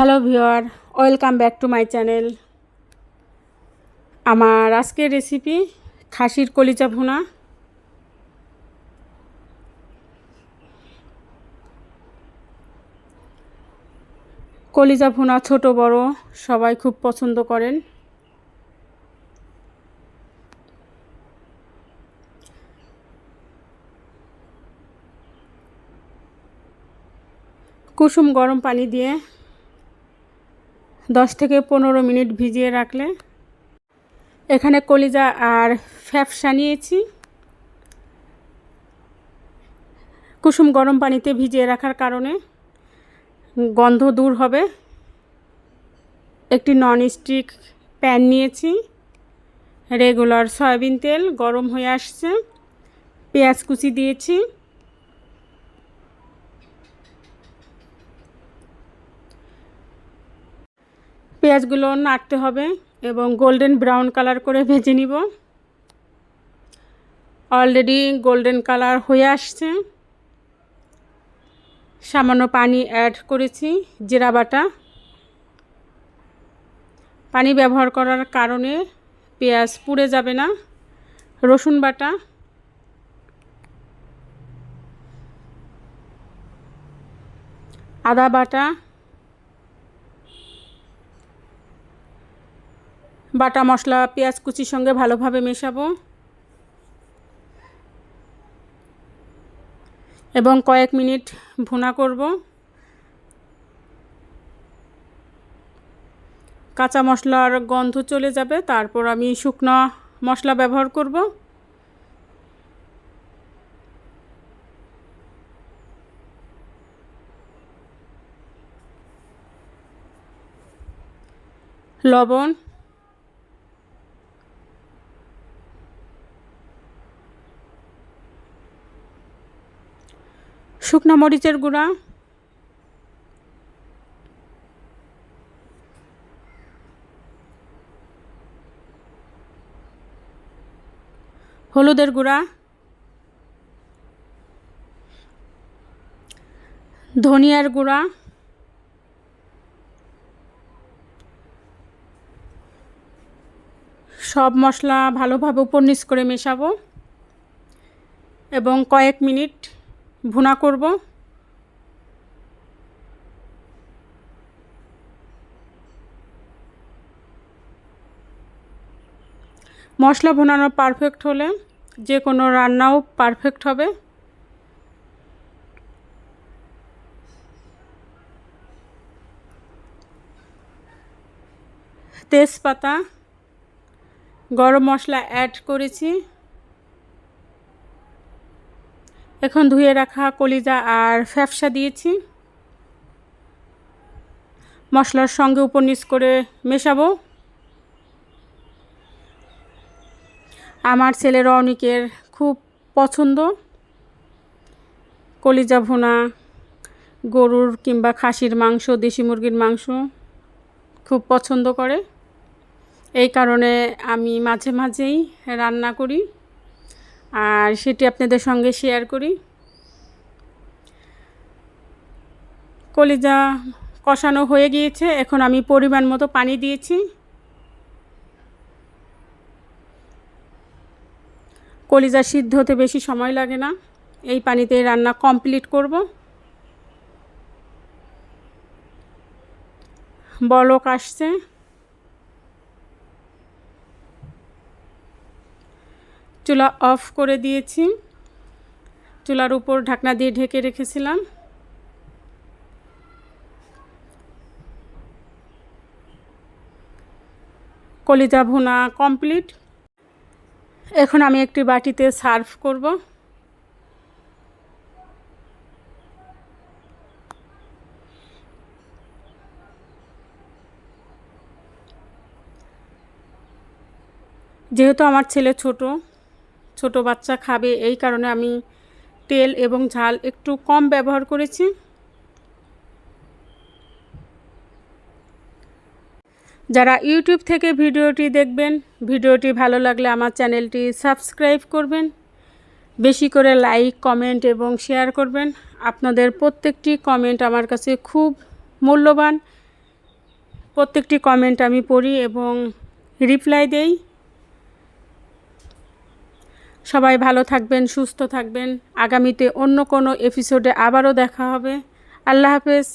Hello viewer welcome back to my channel. আমার আজকের recipe খাসির কলিচা ভুনা। কলিজা ভুনা ছোট, বড়, সবাই খুব পছন্দ করেন। কুসুম গরম পানি দিয়ে দশ থেকে পনেরো মিনিট ভিজিয়ে রাখলে। এখানে কলিজা আর ফ্যাপসা নিয়েছি। কুসুম গরম পানিতে ভিজিয়ে রাখার কারণে গন্ধ দূর হবে। একটি নন স্টিক প্যান নিয়েছি। রেগুলার সয়াবিন তেল গরম হয়ে আসছে। পেঁয়াজ কুচি দিয়েছি। পেঁয়াজগুলো নাড়তে হবে এবং গোল্ডেন ব্রাউন কালার করে ভেজে নিব। অলরেডি গোল্ডেন কালার হয়ে আসছে। সামান্য পানি অ্যাড করেছি জিরা বাটা। পানি ব্যবহার করার কারণে পেঁয়াজ পুড়ে যাবে না। রসুন বাটা। আদা বাটা। বাটা মশলা, পেঁয়াজ কুচির সঙ্গে ভালোভাবে মেশাবো। এবং কয়েক মিনিট ভুনা করব। কাঁচা মশলার গন্ধ চলে যাবে, তারপর আমি শুকনো মশলা ব্যবহার করব। লবণ শুকনো মরিচের গুঁড়া। হলুদের গুঁড়া। ধনিয়ার গুঁড়া। সব মশলা ভালোভাবে উপর নিচ করে মেশাবো। এবং কয়েক মিনিট ভুনা করব। মশলা ভুনানো পারফেক্ট হলে যে কোনো রান্নাও পারফেক্ট হবে। তেজপাতা, গরম মশলা অ্যাড করেছি। এখন ধুয়ে রাখা কলিজা আর ফ্যাপসা দিয়েছি। মশলার সঙ্গে উপর নিচ করে মেশাবো। আমার ছেলের অনেকের খুব পছন্দ। কলিজা ভুনা, গরুর কিংবা খাসির মাংস, দেশি মুরগির মাংস খুব পছন্দ করে। এই কারণে আমি মাঝে মাঝেই রান্না করি। আর সেটি আপনাদের সঙ্গে শেয়ার করি। কলিজা কষানো হয়ে গিয়েছে, এখন আমি পরিমাণ মতো পানি দিয়েছি। কলিজা সিদ্ধ হতে বেশি সময় লাগে না, এই পানিতে রান্না কমপ্লিট করব। বলক আসছে। চুলা অফ করে দিয়েছি। চুলার উপর ঢাকনা দিয়ে ঢেকে রেখেছিলাম। কলিজা ভুনা কমপ্লিট। এখন আমি একটি বাটিতে সার্ভ করব। যেহেতু আমার ছেলে ছোট ছোট বাচ্চা খাবে, এই কারণে আমি তেল এবং ঝাল একটু কম ব্যবহার করেছি। যারা ইউটিউব থেকে ভিডিওটি দেখবেন, ভিডিওটি ভালো লাগলে আমার চ্যানেলটি সাবস্ক্রাইব করবেন, বেশি করে লাইক, কমেন্ট এবং শেয়ার করবেন। আপনাদের প্রত্যেকটি কমেন্ট আমার কাছে খুব মূল্যবান। প্রত্যেকটি কমেন্ট আমি পড়ি এবং রিপ্লাই দেই। সবাই ভালো থাকবেন সুস্থ থাকবেন। আগামীতে অন্য কোনো এপিসোডে আবারও দেখা হবে। আল্লাহ হাফেজ।